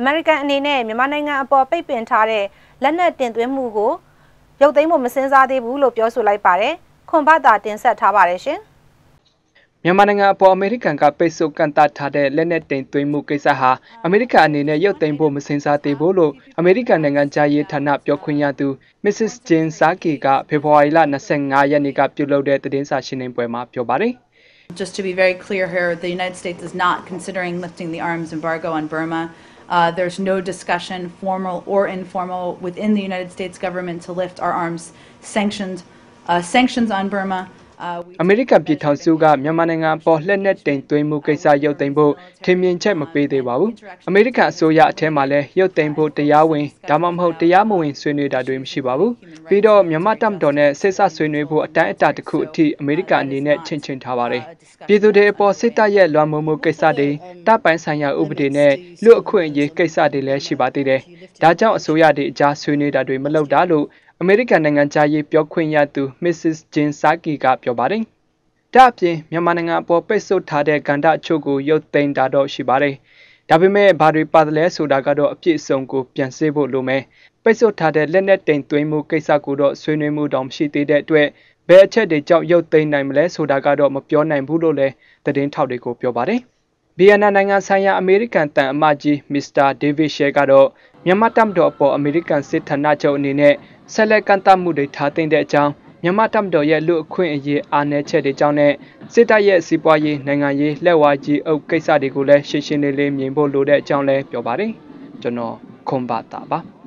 အမေရိကန်အနေနဲ့မြန်မာနိုင်ငံအပေါ်ပိတ်ပင်ထားတဲ့လက်နက်တင်သွင်းမှုကိုရုပ်သိမ်းဖို့မစင်စားသေးဘူးလို့ပြောဆိုလိုက်ပါတယ်ခွန်ဘတာတင်ဆက်ထားပါတယ်ရှင်မြန်မာနိုင်ငံအပေါ်အမေရိကန်ကပိတ်ဆို့ကန့်သတ်ထားတဲ့လက်နက်တင်သွင်းမှုကိစ္စဟာအမေရိကန်အနေနဲ့ရုပ်သိမ်းဖို့မစင်စားသေးဘူးလို့အမေရိကန်နိုင်ငံသားရေးဌာနပြောခွင့်ရသူ Mrs. Jane Saki ကဖေဖော်ဝါရီလ25ရက်နေ့ကပြုလုပ်တဲ့သတင်းစာရှင်းလင်းပွဲမှာပြောပါတယ်။ Just to be very clear here, the United States is not considering lifting the arms embargo on Burma. Uh, there's no discussion, formal or informal, within the United States government to lift our arms sanctions, uh, sanctions on Burma. အမေရိကန်ပြည်ထောင်စုကမြန်မာနိုင်ငံပေါ်လက်နက်တင်သွင်းမှုကိစ္စရုပ်သိမ်းဖို့ထင်မြင်ချက်မပေးသေးပါဘူး။အမေရိကန်အစိုးရအထက်မှာလည်းရုပ်သိမ်းဖို့တရားဝင်ဒါမှမဟုတ်တရားမဝင်ဆွေးနွေးတာတွေမရှိပါဘူး။ပြီးတော့မြန်မာတပ်မတော်နဲ့စစ်ဆဆွေးနွေးဖို့အတိုင်းအတာတစ်ခုအထိအမေရိကန်အနေနဲ့ချင့်ချင်ထားပါတယ်။ပြည်သူတွေအပေါ်စစ်တပ်ရဲ့လွှမ်းမိုးမှုကိစ္စတွေတပ်ပိုင်းဆိုင်ရာဥပဒေနဲ့လူအခွင့်အရေးကိစ္စတွေလည်းရှိပါသေးတယ်။ဒါကြောင့်အစိုးရတွေအကြားဆွေးနွေးတာတွေမလုပ်တာလို့ အမေရိကန်နိုင်ငံသားရေးပြောခွင့်ရသူ Mrs. Jin Saki ကပြောပါတယ်။ဒါ့အပြင်မြန်မာနိုင်ငံအပေါ်ပိတ်ဆို့ထားတဲ့ကန္တအချို့ကိုရုပ်သိမ်းတာတော့ရှိပါတယ်။ဒါပေမဲ့ဘာတွေပါတယ်လဲဆိုတာကတော့အပြည့်အစုံကိုပြန်စစ်ဖို့လိုမယ်။ပိတ်ဆို့ထားတဲ့လက်နက်တင်သွင်းမှုကိစ္စကိုတော့ဆွေးနွေးမှုတောင်မရှိသေးတဲ့အတွက်ဘယ်အချက်တွေကြောင့်ရုပ်သိမ်းနိုင်မလဲဆိုတာကတော့မပြောနိုင်ဘူးလို့လည်းသတင်းထောက်တွေကိုပြောပါတယ်။ VN နိုင်ငံဆိုင်ရာအမေရိကန်တန်အမတ်ကြီးမစ္စတာဒေးဗစ်ရှဲကတော့မြန်မာတပ်မတော်အပေါ်အမေရိကန်စစ်ဌာနချုပ်အနေနဲ့ဆက်လက်ကန့်သတ်မှုတွေထားသိမ်းတဲ့အကြောင်းမြန်မာတပ်မတော်ရဲ့လူအခွင့်အရေးအားနည်းချက်တွေကြောင့်နဲ့စစ်တပ်ရဲ့စီးပွားရေးနိုင်ငံရေးလက်ဝါးကြီးအုပ်ကိစ္စတွေကိုလည်းရှင်းရှင်းလင်းလင်းမြင်ဖို့လိုတဲ့အကြောင်းလည်းပြောပါတယ်ကျွန်တော်ခွန်ပါတာပါ